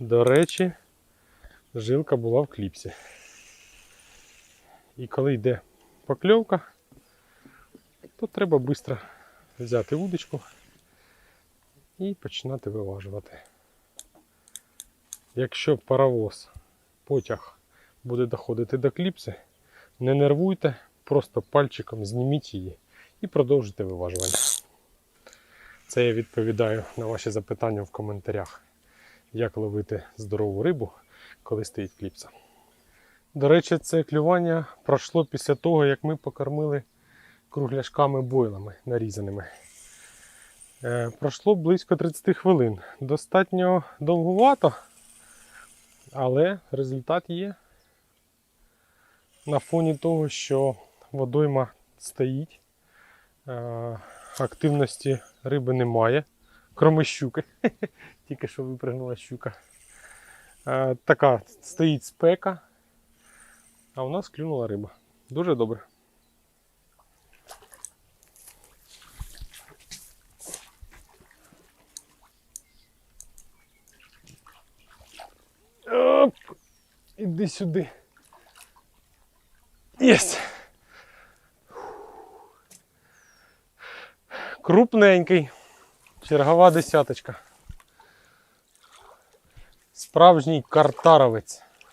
До речі, жилка була в кліпсі. І коли йде покльовка, то треба швидко взяти вудочку і починати виважувати. Якщо паровоз, потяг буде доходити до кліпси, не нервуйте, просто пальчиком зніміть її і продовжуйте виважування. Це я відповідаю на ваші запитання в коментарях, як ловити здорову рибу, коли стоїть кліпса. До речі, це клювання пройшло після того, як ми покормили кругляшками бойлами нарізаними. Е, пройшло близько 30 хвилин. Достатньо довгувато, але результат є. На фоні того, що водойма стоїть, е, активності риби немає, кроме щуки. Тільки що випрыгнула щука. Е, така стоїть спека, а у нас клюнула риба. Дуже добре. Оп! Іди сюди. Єсть! Крупненький. Чергова десяточка. Справжній картаровець.